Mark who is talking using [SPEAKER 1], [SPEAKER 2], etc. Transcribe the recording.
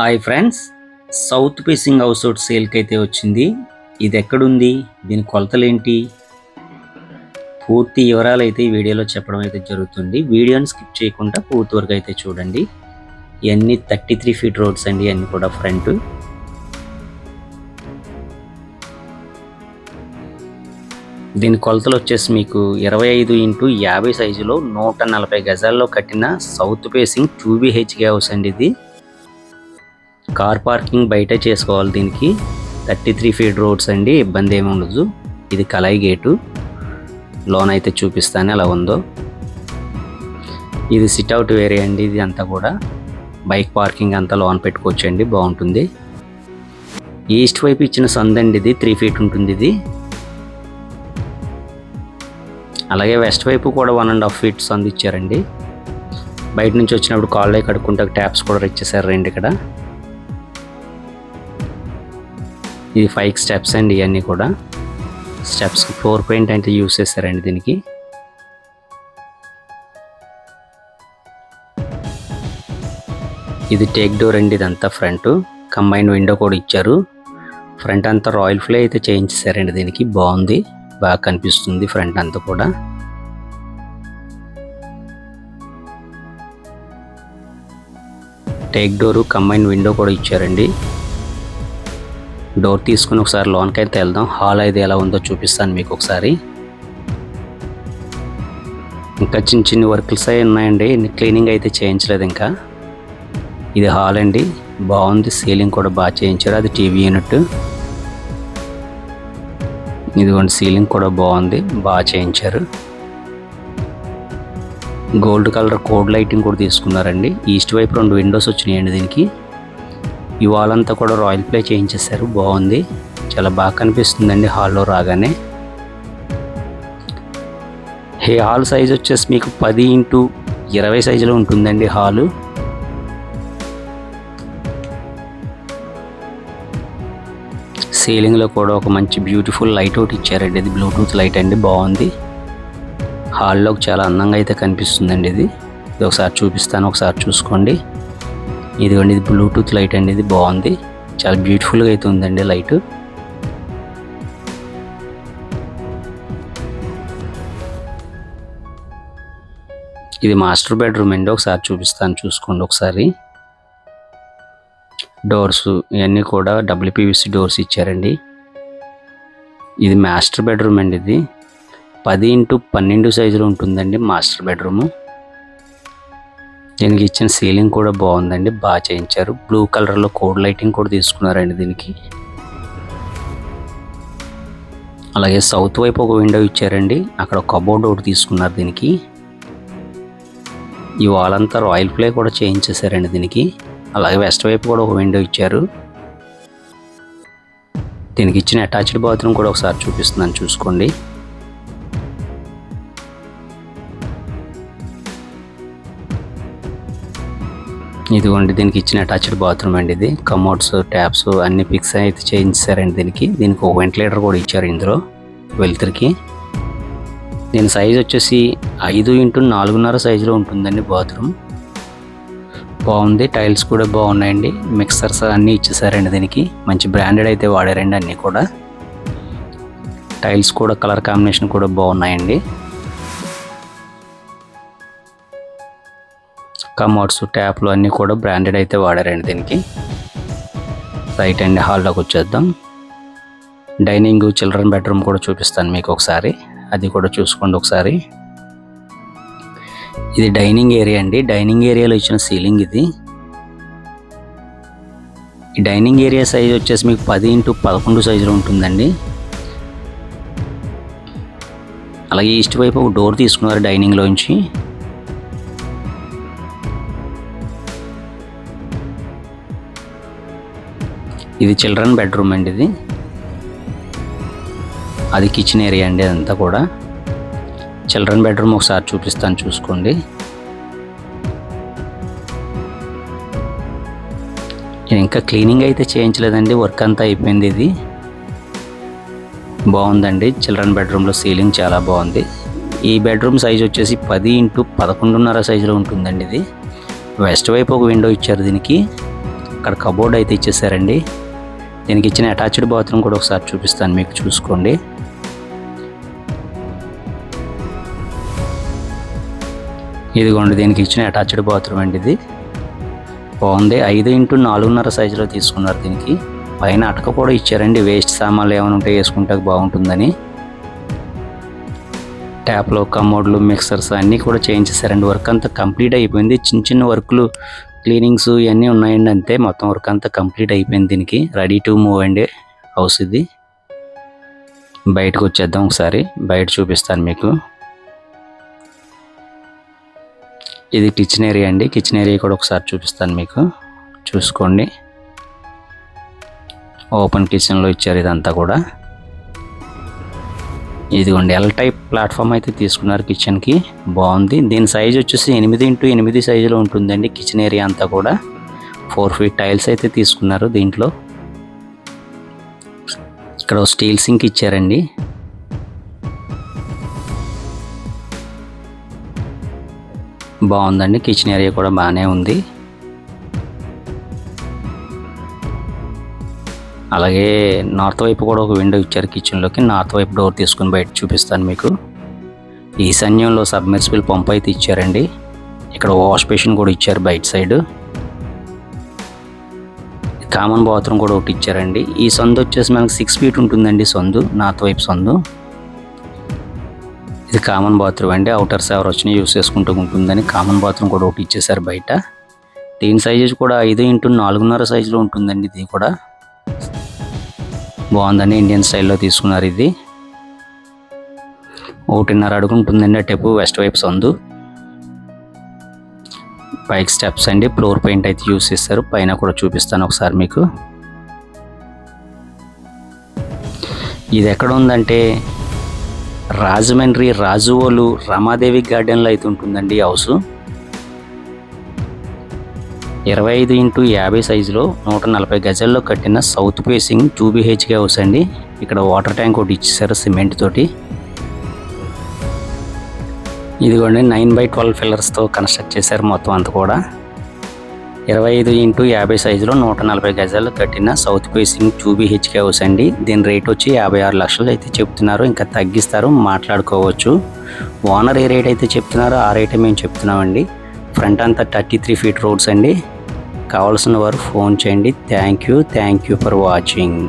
[SPEAKER 1] Hi friends south facing house out సేల్కి అయితే వచ్చింది. ఇది ఎక్కడుంది? దీని కొలతలు ఏంటి పూర్తి వివరాలు అయితే ఈ వీడియోలో చెప్పడం అయితే జరుగుతుంది. వీడియోని స్కిప్ చేయకుండా పూర్తి వరకు అయితే చూడండి. ఇవన్నీ థర్టీ త్రీ ఫీట్ రోడ్స్ అండి అన్నీ కూడా ఫ్రంట్. దీని కొలతలు వచ్చేసి మీకు ఇరవై ఐదు ఇంటూ యాభై సైజులో నూట నలభై గజాల్లో కట్టిన south facing two BHK house అండి ఇది. కార్ పార్కింగ్ బయటే చేసుకోవాలి దీనికి. థర్టీ త్రీ ఫీట్ రోడ్స్ అండి ఇబ్బంది ఏమి ఉండదు. ఇది కలాయి గేటు. లోన్ అయితే చూపిస్తాను ఎలా ఉందో. ఇది సిట్అవుట్ వేరే అండి ఇది అంతా కూడా. బైక్ పార్కింగ్ అంతా లోన్ పెట్టుకోవచ్చండి బాగుంటుంది. ఈస్ట్ వైపు ఇచ్చిన సందండి ఇది త్రీ ఫీట్ ఉంటుంది ఇది. అలాగే వెస్ట్ వైపు కూడా వన్ అండ్ హాఫ్ ఫీట్ సందు ఇచ్చారండి. బయట నుంచి వచ్చినప్పుడు కాళ్ళే కడుక్కుంటే ట్యాప్స్ కూడా ఇచ్చేసారు రెండు ఇక్కడ. ఇది ఫైవ్ స్టెప్స్ అండి ఇవన్నీ కూడా. స్టెప్స్ ఫ్లోర్ పెయింట్ అయితే యూస్ చేస్తారండి దీనికి. ఇది టేక్ డోర్ అండి ఇదంతా ఫ్రంట్ కంబైన్ విండో కూడా ఇచ్చారు. ఫ్రంట్ అంతా రాయల్ ఫ్లే అయితే చేయించేసారండి దీనికి. బాగుంది. బాగా కనిపిస్తుంది ఫ్రంట్ అంతా కూడా. టేక్ డోరు కంబైన్ విండో కూడా ఇచ్చారండి. డోర్ తీసుకుని ఒకసారి లోన్కి అయితే వెళ్దాం. హాల్ అయితే ఎలా ఉందో చూపిస్తాను మీకు ఒకసారి. ఇంకా చిన్న చిన్న వర్క్స్ అయి ఉన్నాయండి. క్లీనింగ్ అయితే చేయించలేదు ఇంకా. ఇది హాల్ అండి. బాగుంది. సీలింగ్ కూడా బాగా చేయించారు. అది టీవీ యూనిట్. ఇదిగోండి సీలింగ్ కూడా బాగుంది. బాగా చేయించారు. గోల్డ్ కలర్ కోడ్ లైటింగ్ కూడా తీసుకున్నారండి. ఈస్ట్ వైపు రెండు విండోస్ వచ్చినాయండి దీనికి. ఈ వాల్ అంతా కూడా రాయల్ ప్లే చేయించేశారు. బాగుంది. చాలా బాగా కనిపిస్తుందండి హాల్లో రాగానే. ఈ హాల్ సైజ్ వచ్చేసి మీకు పది ఇంటూ ఇరవై సైజులో ఉంటుందండి హాలు. సీలింగ్లో కూడా ఒక మంచి బ్యూటిఫుల్ లైట్ ఒకటి ఇచ్చారండి. ఇది బ్లూటూత్ లైట్ అండి. బాగుంది. హాల్లోకి చాలా అందంగా అయితే కనిపిస్తుందండి ఇది. ఇది ఒకసారి చూపిస్తాను. ఒకసారి చూసుకోండి. ఇదిగోండి ఇది బ్లూటూత్ లైట్ అండి ఇది బాగుంది. చాలా బ్యూటిఫుల్గా అయితే ఉందండి లైట్ ఇది మాస్టర్ బెడ్రూమ్ అండి ఒకసారి చూపిస్తాను చూసుకోండి ఒకసారి. డోర్స్ ఇవన్నీ కూడా డబ్ల్యూపీవీసీ డోర్స్ ఇచ్చారండి. ఇది మాస్టర్ బెడ్రూమ్ అండి ఇది. పది ఇంటూ పన్నెండు సైజులో ఉంటుందండి మాస్టర్ బెడ్రూము దీనికి ఇచ్చిన సీలింగ్ కూడా బాగుందండి. బాగా చేయించారు. బ్లూ కలర్లో కోడ్ లైటింగ్ కూడా తీసుకున్నారండి దీనికి. అలాగే సౌత్ వైపు ఒక విండో ఇచ్చారండి. అక్కడ కబోర్డ్ ఒకటి తీసుకున్నారు దీనికి. ఈ వాల్ అంతా రాయల్ ప్లే కూడా చేయించేశారండి దీనికి. అలాగే వెస్ట్ వైపు కూడా ఒక విండో ఇచ్చారు. దీనికి ఇచ్చిన అటాచ్డ్ బాత్రూమ్ కూడా ఒకసారి చూపిస్తున్నాను చూసుకోండి. ఇదిగోండి దీనికి ఇచ్చిన అటాచ్డ్ బాత్రూమ్ అండి ఇది. కమోడ్స్ ట్యాప్స్ అన్ని ఫిక్స్ అయితే చేయించారండి దీనికి. దీనికి ఒక వెంటిలేటర్ కూడా ఇచ్చారు ఇందులో వెలుతురికి. దీని సైజ్ వచ్చేసి ఐదు ఇంటూ నాలుగున్నర సైజులో ఉంటుందండి బాత్రూమ్ బాగుంది టైల్స్ కూడా బాగున్నాయండి. మిక్సర్స్ అన్నీ ఇచ్చేసారండి దీనికి. మంచి బ్రాండెడ్ అయితే వాడారండి అన్నీ కూడా. టైల్స్ కూడా కలర్ కాంబినేషన్ కూడా బాగున్నాయండి. కమోడ్స్ ట్యాప్లు అన్నీ కూడా బ్రాండెడ్ అయితే వాడారండి దీనికి. రైట్ అండి హాల్లోకి వచ్చేద్దాం. డైనింగ్ చిల్డ్రన్ బెడ్రూమ్ కూడా చూపిస్తాను మీకు ఒకసారి. అది కూడా చూసుకోండి ఒకసారి. ఇది డైనింగ్ ఏరియా అండి. డైనింగ్ ఏరియాలో ఇచ్చిన సీలింగ్ ఇది. ఈ డైనింగ్ ఏరియా సైజ్ వచ్చేసి మీకు పది ఇంటూ పదకొండు సైజులో ఉంటుందండి. అలాగే ఈస్ట్ వైపు ఒక డోర్ తీసుకున్నారు డైనింగ్లోంచి ఇది చిల్డ్రన్ బెడ్రూమ్ అండి ఇది. అది కిచెన్ ఏరియా అండి అదంతా కూడా. చిల్డ్రన్ బెడ్రూమ్ ఒకసారి చూపిస్తాను చూసుకోండి. నేను ఇంకా క్లీనింగ్ అయితే చేయించలేదండి వర్క్ అంతా అయిపోయింది ఇది. బాగుందండి చిల్డ్రన్ బెడ్రూమ్లో సీలింగ్ చాలా బాగుంది. ఈ బెడ్రూమ్ సైజ్ వచ్చేసి పది ఇంటూ పదకొండున్నర సైజులో ఉంటుందండి ఇది. వెస్ట్ వైపు ఒక విండో ఇచ్చారు దీనికి. అక్కడ కబోర్డ్ అయితే ఇచ్చేసారండి. దీనికి ఇచ్చిన అటాచ్డ్ బాత్రూమ్ కూడా ఒకసారి చూపిస్తాను మీకు చూసుకోండి. ఇదిగోండి దీనికి ఇచ్చిన అటాచ్డ్ బాత్రూమ్ అండి ఇది. బాగుంది. ఐదు ఇంటూ నాలుగున్నర సైజులో తీసుకున్నారు దీనికి. పైన అటక కూడా ఇచ్చారండి. వేస్ట్ సామాన్లు ఏమైనా ఉంటే వేసుకుంటే బాగుంటుందని. ట్యాప్లో కమోడ్లు మిక్సర్స్ అన్నీ కూడా చేయించేసారండి వర్క్ అంతా కంప్లీట్ అయిపోయింది. చిన్న చిన్న వర్క్లు క్లీనింగ్స్ ఇవన్నీ ఉన్నాయండి అంతే. మొత్తం వర్క్ అంతా కంప్లీట్ అయిపోయింది దీనికి. రెడీ టు మూవ్ అండి. హౌస్ ఇది. బయటకు వచ్చేద్దాం ఒకసారి. బయట చూపిస్తాను మీకు. ఇది కిచెన్ ఏరియా అండి. కిచెన్ ఏరియా కూడా ఒకసారి చూపిస్తాను మీకు. చూసుకోండి. ఓపెన్ కిచెన్లో ఇచ్చారు ఇదంతా కూడా. ఇదిగోండి ఎల్ టైప్ ప్లాట్ఫామ్ అయితే తీసుకున్నారు కిచెన్కి బాగుంది. దీని సైజ్ వచ్చేసి ఎనిమిది ఇంటూ ఎనిమిది సైజులో ఉంటుందండి కిచెన్ ఏరియా అంతా కూడా. ఫోర్ ఫీట్ టైల్స్ అయితే తీసుకున్నారు దీంట్లో. ఇక్కడ స్టీల్ సింక్ ఇచ్చారండి. బాగుందండి కిచెన్ ఏరియా కూడా బాగానే ఉంది. అలాగే నార్త్ వైపు కూడా ఒక విండో ఇచ్చారు కిచెన్లోకి నార్త్ వైపు డోర్ తీసుకుని బయట చూపిస్తాను మీకు. ఈశాన్యంలో సబ్మెర్సిబుల్ పంప్ అయితే ఇచ్చారండి. ఇక్కడ వాష్ బేసిన్ కూడా ఇచ్చారు బయట సైడ్. కామన్ బాత్రూమ్ కూడా ఒకటి ఇచ్చారండి. ఈ సందు వచ్చేసి మనకి సిక్స్ ఫీట్ ఉంటుందండి సందు నార్త్ వైపు సందు. ఇది కామన్ బాత్రూమ్ అండి. అవుటర్స్ ఎవరు వచ్చినా యూస్ చేసుకుంటూ ఉంటుందని కామన్ బాత్రూమ్ కూడా ఒకటి ఇచ్చేసారు బయట. దీని సైజెస్ కూడా ఐదు ఇంటూ నాలుగున్నర సైజులో ఉంటుందండి ఇది కూడా. బాగుందని ఇండియన్ స్టైల్లో తీసుకున్నారు ఇది. ఒకటిన్నర అడుగుంటుందండి టెపు వెస్ట్ వైపు సందు పైకి స్టెప్స్ అండి ఫ్లోర్ పెయింట్ అయితే యూస్ చేస్తారు. పైన కూడా చూపిస్తాను ఒకసారి మీకు. ఇది ఎక్కడ ఉందంటే రాజమండ్రి రాజువోలు రమాదేవి గార్డెన్లో అయితే ఉంటుందండి హౌస్ ఇరవై ఐదు ఇంటూ యాభై సైజులో నూట నలభై గజాల్లో కట్టిన south facing two BHK house అండి. ఇక్కడ వాటర్ ట్యాంక్ ఒకటి ఇచ్చేసారు సిమెంట్ తోటి. ఇదిగోండి నైన్ బై ట్వెల్వ్ ఫిల్లర్స్తో కన్స్ట్రక్ట్ చేశారు మొత్తం అంతా కూడా. ఇరవై ఐదు ఇంటూ యాభై సైజులో నూట నలభై గజాలు కట్టిన south facing two BHK house అండి. దీని రేట్ వచ్చి యాభై ఆరు లక్షలు అయితే చెప్తున్నారు. ఇంకా తగ్గిస్తారు మాట్లాడుకోవచ్చు. ఓనర్ ఏ రేట్ అయితే చెప్తున్నారో ఆ రేటే మేము చెప్తున్నామండి. ఫ్రంట్ అంతా థర్టీ త్రీ ఫీట్ రోడ్స్ అండి. కావాల్సిన వారు ఫోన్ చేయండి. Thank you thank you for watching